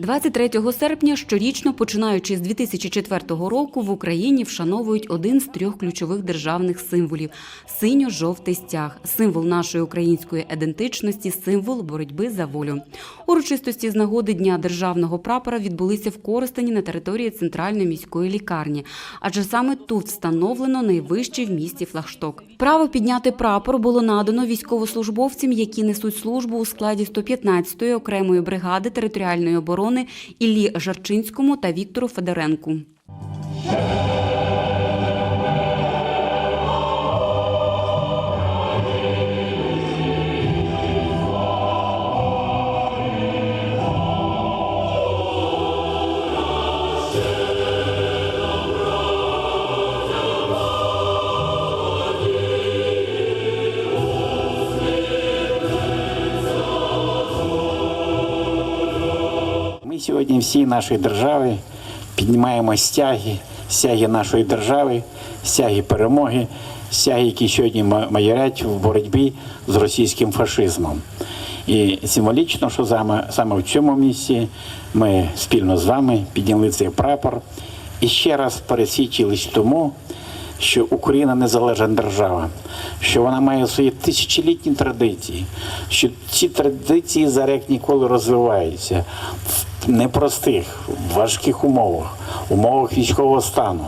23 серпня щорічно, починаючи з 2004 року, в Україні вшановують один з трьох ключових державних символів синьо-жовтий стяг, символ нашої української ідентичності, символ боротьби за волю. Урочистості з нагоди Дня державного прапора відбулися в Коростені на території центральної міської лікарні, адже саме тут встановлено найвищий в місті флагшток. Право підняти прапор було надано військовослужбовцям, які несуть службу у складі 115-ї окремої бригади територіальної оборони Іллі Жарчинському та Віктору Федоренку. Сьогодні всі нашої держави піднімаємо стяги, стяги нашої держави, стяги перемоги, стяги, які сьогодні ма- маярять в боротьбі з російським фашизмом. І символічно, що саме, в цьому місці ми спільно з вами підняли цей прапор і ще раз пересвідчились тому, що Україна незалежна держава, що вона має свої тисячолітні традиції, що ці традиції зараз як ніколи розвиваються непростих, важких умовах, умовах військового стану,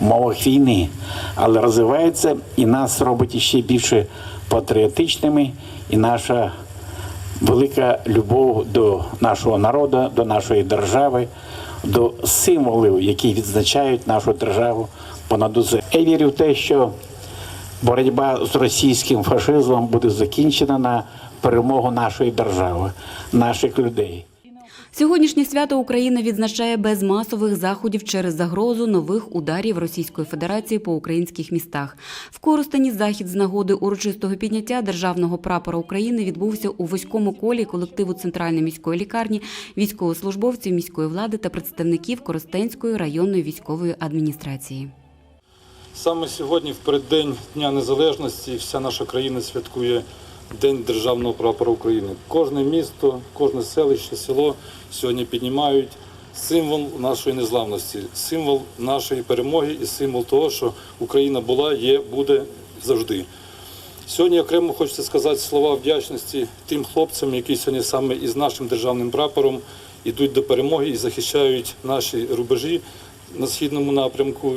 умовах війни, але розвиваються і нас робить ще більше патріотичними, і наша велика любов до нашого народу, до нашої держави, до символів, які відзначають нашу державу понад усе. Я вірю в те, що боротьба з російським фашизмом буде закінчена на перемогу нашої держави, наших людей. Сьогоднішнє свято Україна відзначає без масових заходів через загрозу нових ударів Російської Федерації по українських містах. В Коростені захід з нагоди урочистого підняття державного прапора України відбувся у вузькому колі колективу Центральної міської лікарні, військовослужбовців міської влади та представників Коростенської районної військової адміністрації. Саме сьогодні, в переддень Дня Незалежності, вся наша країна святкує День державного прапора України. Кожне місто, кожне селище, село сьогодні піднімають символ нашої незламності, символ нашої перемоги і символ того, що Україна була, є, буде завжди. Сьогодні окремо хочеться сказати слова вдячності тим хлопцям, які сьогодні саме із нашим державним прапором йдуть до перемоги і захищають наші рубежі на східному напрямку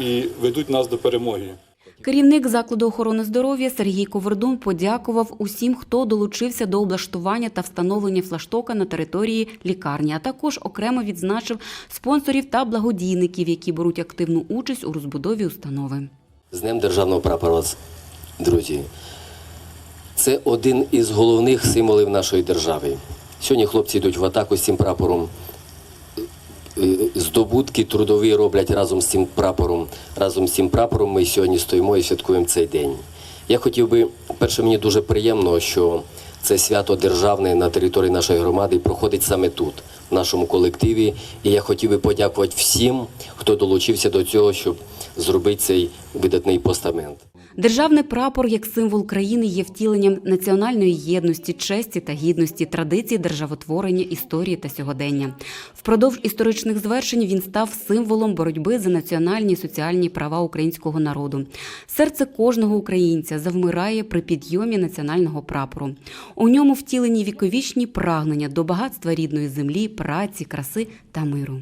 і ведуть нас до перемоги. Керівник закладу охорони здоров'я Сергій Ковердун подякував усім, хто долучився до облаштування та встановлення флаштока на території лікарні, а також окремо відзначив спонсорів та благодійників, які беруть активну участь у розбудові установи. З Днем Державного прапора друзі. Це один із головних символів нашої держави. Сьогодні хлопці йдуть в атаку з цим прапором. Е, Здобутки трудові роблять разом з цим прапором. Разом з цим прапором ми сьогодні стоїмо і святкуємо цей день. Я хотів би, перше, мені дуже приємно, що це свято державне на території нашої громади проходить саме тут, в нашому колективі. І я хотів би подякувати всім, хто долучився до цього, щоб зробити цей видатний постамент. Державний прапор як символ країни є втіленням національної єдності, честі та гідності, традицій державотворення, історії та сьогодення. Впродовж історичних звершень він став символом боротьби за національні і соціальні права українського народу. Серце кожного українця завмирає при підйомі національного прапору. У ньому втілені віковічні прагнення до багатства рідної землі, праці, краси та миру.